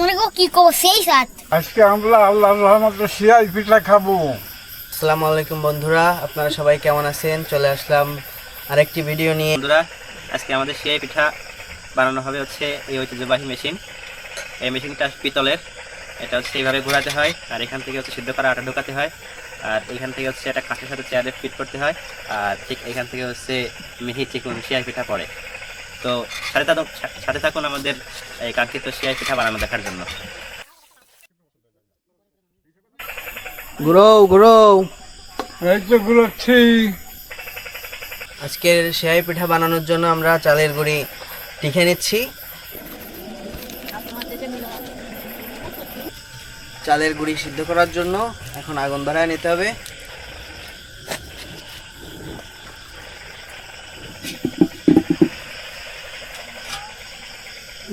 আপনাকে কি করব সেই সাথ আজকে আমরা আল্লাহ রহমতে শিয়াই পিঠা খাব। আসসালামু আলাইকুম বন্ধুরা আপনারা সবাই কেমন আছেন? চলে আসলাম আরেকটি ভিডিও নিয়ে। বন্ধুরা আজকে আমাদের সিয়াই পিঠা বানানো হবে হচ্ছে এই ঐতিহ্যবাহী মেশিন এই মেশিনটা পিতলের এটা হচ্ছে এইভাবে ঘোরাতে হয় আর এখান থেকে হচ্ছে সিদ্ধ করা আটা ঢোকাতে হয় আর এখান থেকে হচ্ছে একটা কাঠের সাথে চেয়ারে ফিট করতে হয় আর ঠিক এখান থেকে হচ্ছে মিহি চিকুন সিয়াই পিঠা পড়ে। তো সাথে থাকুন সাথে থাকুন আমাদের এই কাঙ্ক্ষিত সিয়াই পিঠা বানানো দেখার জন্য। গুরো গুরো। এই তো গুলোচ্ছি আজকের সেহাই পিঠা বানানোর জন্য আমরা চালের গুঁড়ি টিখে নিচ্ছি। চালের গুঁড়ি সিদ্ধ করার জন্য এখন আগুন ধরায় নিতে হবে।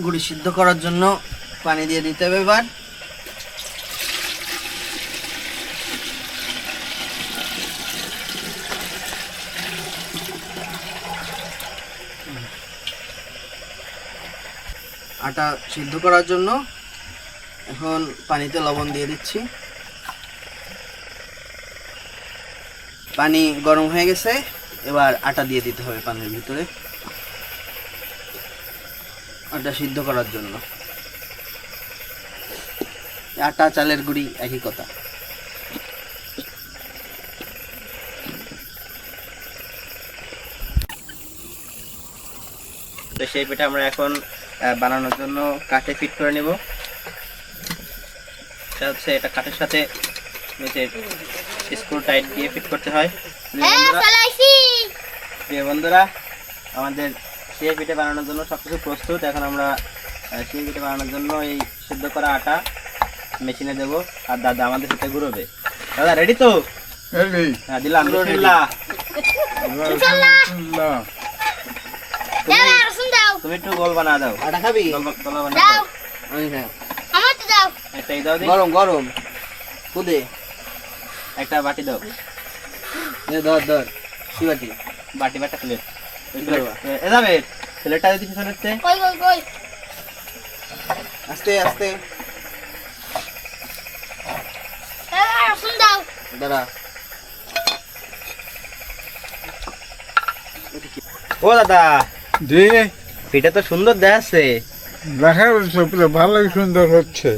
গুঁড়ি সিদ্ধ করার জন্য পানি দিয়ে দিতে হবে এবার। আটা সিদ্ধ করার জন্য এখন পানিতে লবণ দিয়ে দিচ্ছি। পানি গরম হয়ে গেছে, এবার আটা দিয়ে দিতে হবে পানির ভিতরে। আটা সিদ্ধ করার জন্য। আটা চালের গুঁড়ি একই কথা। তো সেই পিঠা আমরা এখন বানানোর জন্য কাঠে ফিট করে নেব। এটা হচ্ছে এটা কাঠের সাথে নিচে স্ক্রু টাইট দিয়ে ফিট করতে হয়। হ্যাঁ বন্ধুরা আমাদের সেই পিঠে বানানোর জন্য সব কিছু প্রস্তুত। এখন আমরা সেই পিঠে বানানোর জন্য এই সিদ্ধ করা আটা মেশিনে দেব আর দাদা আমাদের সাথে ঘুরবে। দাদা রেডি তো? হ্যাঁ দিলাম তুমি একটু গোল বানা দাও। আটা খাবি? গোল বানা দাও। আমার তো গরম গরম। খুদে একটা বাটি দাও। ধর ধর। শিবাটি। বাটি বাটা কি করবা? প্লেট এ যাবে। যদি পিছনে কই কই কই? আস্তে আস্তে। রসুন দাও। দাঁড়া। ও দাদা যে পিঠা তো সুন্দর দেখাচ্ছে। দেখা যাচ্ছে পুরো ভালোই সুন্দর হচ্ছে।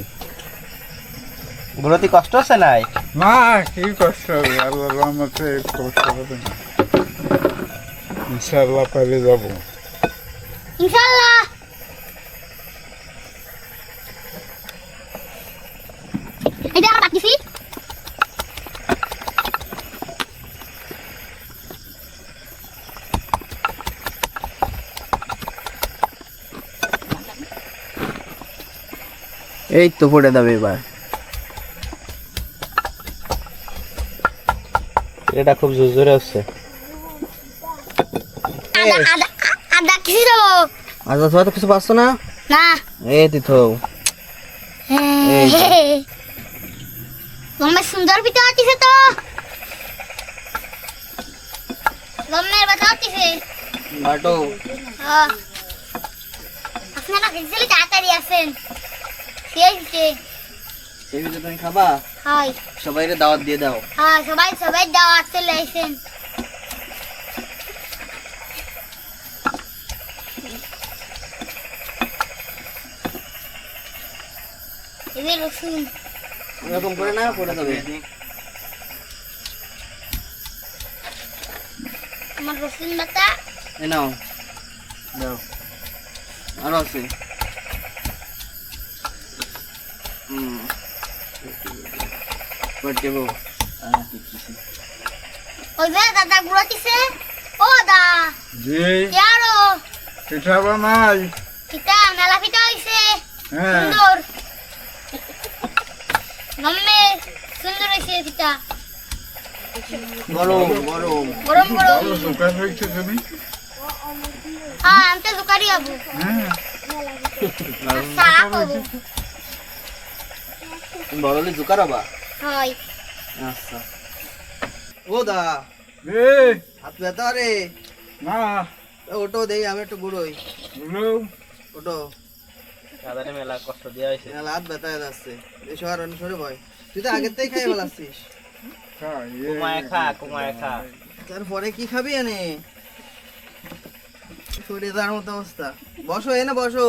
গুলোতে কষ্ট আছে নাই? না কি কষ্ট হবে? আল্লাহ রহমতে কষ্ট হবে না। ইনশাল্লাহ পারে যাব ইনশাআল্লাহ এটা আমার বাকি এই তো পড়ে যাবে এবার। এটা খুব জোর জোরে হচ্ছে। আদা আদা আদা কিছু দেবো? তোমার তো কিছু পাচ্ছ না? না। এই এই সুন্দর পিঠা হচ্ছে তো। গমের ব্যথা হচ্ছে বাটো। আপনারা গেছিলি তাড়াতাড়ি আসেন। সেই দিচ্ছে এই ভিডিও তুমি খাবা? হয়। সবাইরে দাওয়াত দিয়ে দাও। হ্যাঁ সবাই সবাই দাওয়াত চলে আসেন। এদের রসুন এরকম করে না পড়ে যাবে আমার রসুন বাতা এ নাও দাও আরও আছে হুম ওই দাদা গুঁড়ো দিছে ও দা যে ইয়ারো পিঠা বানাই পিঠা মেলা পিঠা হ্যাঁ সুন্দর গম্মে সুন্দর হয়েছে পিঠা গরম গরম গরম গরম. দোকান হয়েছে তুমি? হ্যাঁ। আমি তো হ্যাঁ হব তুমি বড় হলে জোকার হবা? হয়। আচ্ছা। ও দা এ হাত ব্যথা রে। না। ওটো দেই আমি একটু গুড়োই। বলো ওটো। দাদারে মেলা কষ্ট দেওয়া হয়েছে মেলা হাত ব্যথা হয়ে যাচ্ছে আর অন্য সরে ভয়। তুই তো আগের থেকেই খাই বলাচ্ছিস ইয়ে, কুমায় খা কুমায় খা। তারপরে কি খাবি এনে? সরে যাওয়ার মতো অবস্থা। বসো এনে বসো।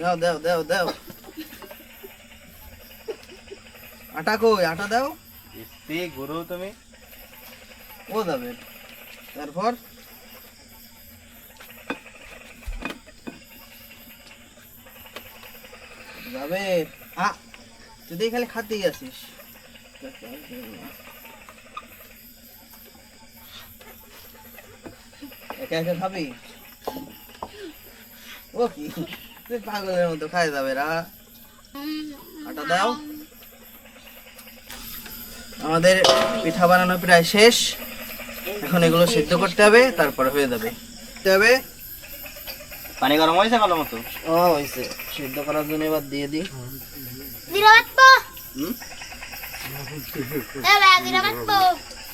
দাও দাও দাও দাও। আটা কই? আটা দাও। ইস্তি গুরু তুমি? ও যাবে। তারপর? যাবে আ তুই খালি খাতেই একা একা খাবি? ও কি? তুই পাগলের মতো খাই যাবে রা। আটা দাও। আমাদের পিঠা বানানো প্রায় শেষ। এখন এগুলো সিদ্ধ করতে হবে তারপরে হয়ে যাবে। হবে। পানি গরম হয়েছে ভালো মতো? ও হয়েছে। সিদ্ধ করার জন্য এবার দিয়ে দিই। জিরা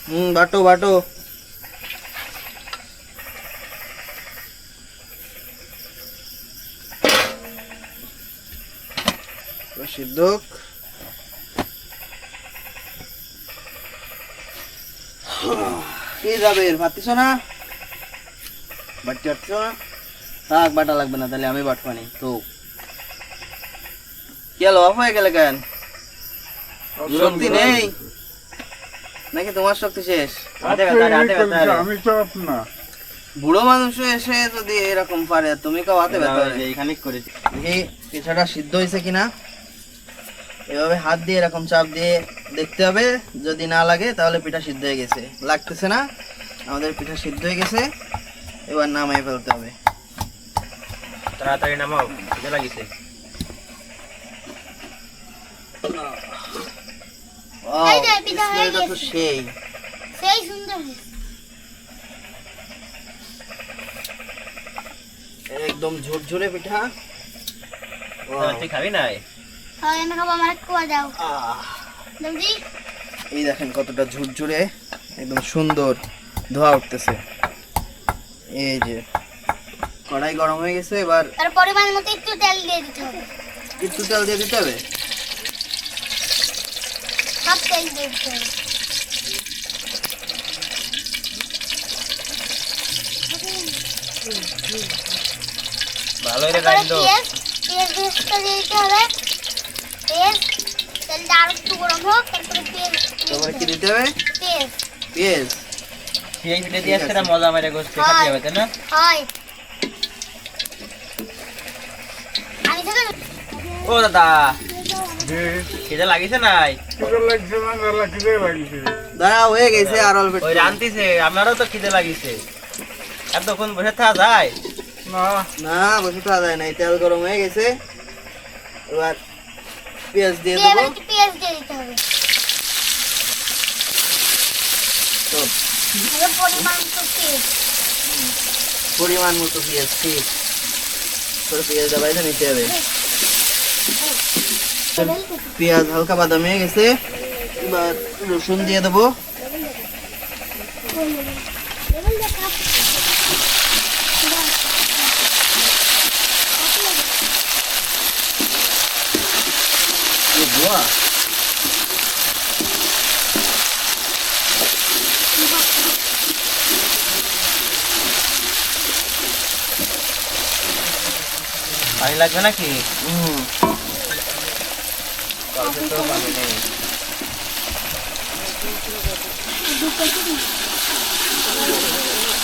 হুম? বাটো বাটো। সিদ্ধ। কি যাবে? ভাতিস না বাটতে পারছ না থাক বাটা লাগবে না তাহলে আমি বাটবো নি। তো হলো অফ হয়ে গেলে কেন? শক্তি নেই? নাকি তোমার শক্তি শেষ। আমি তো আপনা বুড়ো মানুষ এসে যদি এরকম পারে তুমি কাউ হাতে ব্যথা। এইখানে করেছি। দেখি পিঠাটা সিদ্ধ হয়েছে কিনা? এভাবে হাত দিয়ে এরকম চাপ দিয়ে দেখতে হবে। যদি না লাগে তাহলে পিঠা সিদ্ধ হয়ে গেছে। লাগতেছে না? আমাদের পিঠা সিদ্ধ হয়ে গেছে। এবার নামাই ফেলতে হবে। তাড়াতাড়ি নামাও লাগিছে। এই যে পিঠা হয়ে smell টা তো গেছে। সেই সেই সুন্দর একদম ঝুরঝুরে পিঠা। তুই খাবি নাই? হয় আমি খাব আমার কুয়া দাও। জলদি এই দেখেন কতটা ঝুরঝুরে একদম সুন্দর ধোয়া উঠতেছে। এই যে কড়াই গরম হয়ে গেছে এবার তার পরিমাণ মতো একটু তেল দিয়ে দিতে হবে। একটু তেল দিয়ে দিতে হবে? সব তেল দিতে ভালো রে তারপরে রাইন্দো পেঁয়াজ পেঁয়াজ ভেজতে দিতে হবে। পেঁয়াজ তেলটা আরও একটু গরম হোক তারপরে পেঁয়াজ তারপরে কি দিতে হবে? পেঁয়াজ। পেঁয়াজ। সেই পিঠে দিয়ে একটা মজা মেরে গোষ্ঠী খাতে হবে তাই না? হয়। ও দাদা খিদে লাগিছে নাই? দাঁড়া হয়ে গেছে আর অল্প একটু। ওই রান্তিছে আমারও তো খিদে লাগিছে। এতক্ষণ বসে থাকা যায়? না। না বসে যায় না তেল গরম হয়ে গেছে। এবার পেঁয়াজ দিয়ে দিয়ে দেবো। এবার একটু পেঁয়াজ দিয়ে দিতে হবে। তো এবার পরিমাণ মতো পেঁয়াজ। পেঁয়াজ ঠিক। করে পেঁয়াজটা বাইরে নিতে হবে। পেঁয়াজ হালকা বাদামি হয়ে গেছে। এবার রসুন দিয়ে দেবো। পানি লাগবে নাকি? হুম।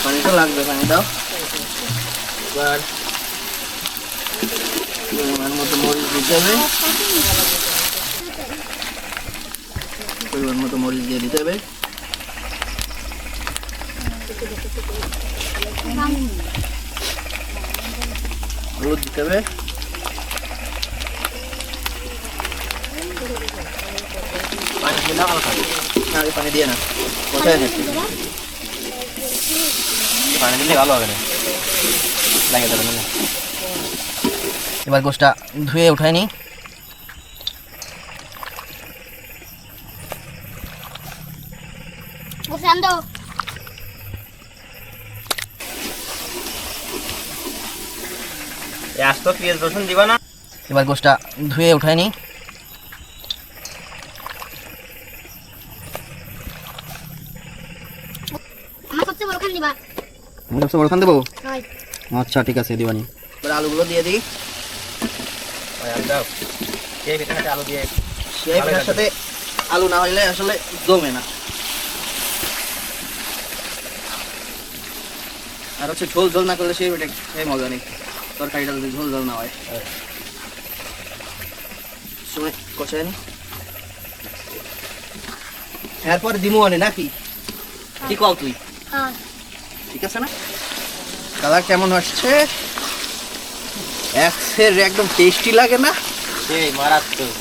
কালকে তো লাগবে, পানি দাও। এবার মতো মরিচ দিতে হবে। পরিমাণ মতো মরিচ দিয়ে দিতে হবে। হলুদ দিতে হবে। পানি দিলে না পানি দিয়ে না। কোথায় নাকি পানি দিলে ভালো হবে। না লাগে যাবে না এবার গোষ্ঠটা ধুয়ে উঠাই নি আস্ত পেঁয়াজ রসুন দিবা না। এবার গোষ্ঠটা ধুয়ে উঠাই নি আমার সবচেয়ে বড় খান দিবা আমি সবচেয়ে বড়খান দেবো হয়। আচ্ছা ঠিক আছে দিবানি। এবার আলুগুলো দিয়ে দিই। আলু দিয়ে সেই পিঠার সাথে আলু না হইলে আসলে জমে না। আর হচ্ছে ঝোল ঝোল না করলে সেই মজা নেই। তরকারিটা যদি ঝোল ঝোল না হয়। সময় কষায় নি। এরপর দিমু আনে নাকি? কি কল তুই? হ্যাঁ। ঠিক আছে না? কালার কেমন আসছে? এক একদম টেস্টি লাগে না? সেই মারাত্মক।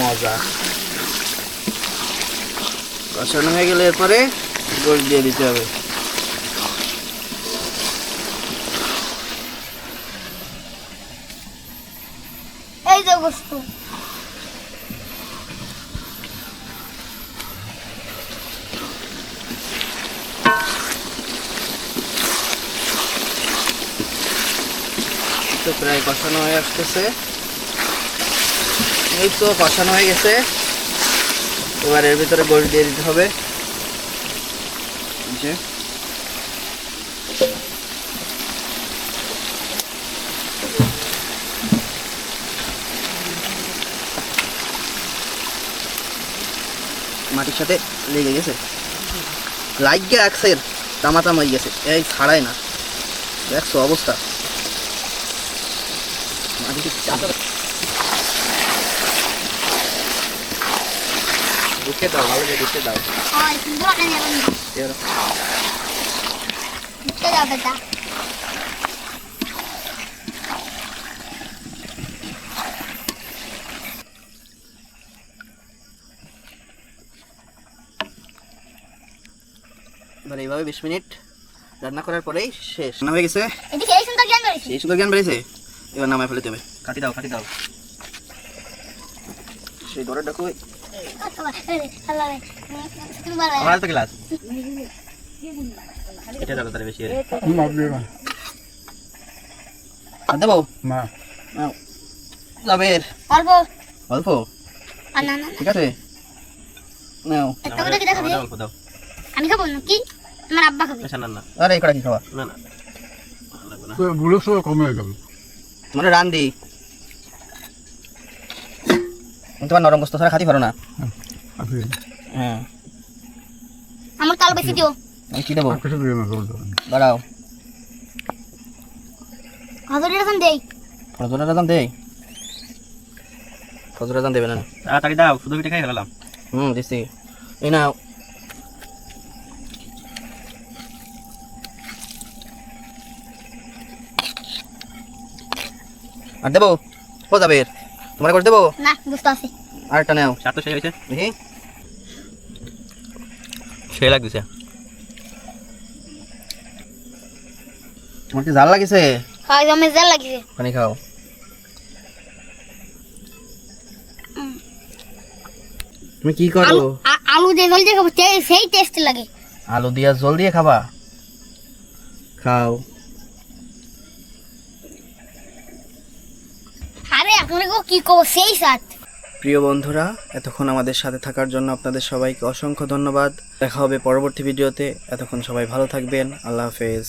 মজা। কষানো হয়ে গেলে এরপরে গোল দিয়ে দিতে হবে। এই যে বস্তু প্রায় কষানো হয়ে আসতেছে। এই তো কষানো হয়ে গেছে। এবার এর ভিতরে গোল দিয়ে দিতে হবে। মাটির সাথে লেগে গেছে। লাগিয়ে একসের তামাতাম হয়ে গেছে। এই ছাড়াই না। দেখছ অবস্থা। ঢুকে দাও ভালো করে ঢুকে দাও হয় এবার এইভাবে বিশ মিনিট রান্না করার পরেই শেষ। রান্না হয়ে গেছে। এদিকে এই সুন্দর জ্ঞান এই সুন্দর জ্ঞান বেড়েছে। এবার নামায় ফেলতে হবে কাটি দাও কাটি দাও। সেই দরটা কই আমার তো গ্লাস। এটা দাও তাহলে বেশি না না আর দেবো। না। নাও। অল্প। অল্প? আর না না ঠিক আছে। নাও। একটা করে কি দেখা আমাদের দিয়ে অল্প দাও। আমি খাব না কি? আমার আব্বা খাবে। আচ্ছা না না। আরে এই কি খাওয়া? না না। লাগবে না তো বুড়ো সব কমে গেল। তোমার রান দি তুমি তোমার নরম গোস্ত ছাড়া খাতে পারো না। হ্যাঁ। আমার তাল বেশি দিও। আমি কি দেবো? না দাঁড়াও। হাজার এরকম দেই। ফজর রাজান দে ফজর রাজান দেবে না। তাড়াতাড়ি দাও শুধু পিঠে খাই ফেলাম হুম দিছি। এই নাও। আর দেবো? ও যাবে তোমার করে দেবো? না বুঝতে আছে আর একটা নাও। স্বাদ তো শেষ হয়েছে। দেখি। সে লাগতেছে। তোমার কি জাল লাগিছে? জমে জাল লাগিছে। পানি খাও। তুমি কি করো? আলু দিয়ে জল দিয়ে খাব সেই টেস্ট লাগে। আলু দিয়া জল দিয়ে খাবা? খাও আরে কি সেই সাথ। প্রিয় বন্ধুরা, এতক্ষণ আমাদের সাথে থাকার জন্য আপনাদের সবাইকে অসংখ্য ধন্যবাদ। দেখা হবে পরবর্তী ভিডিওতে। এতক্ষণ সবাই ভালো থাকবেন। আল্লাহ হাফেজ।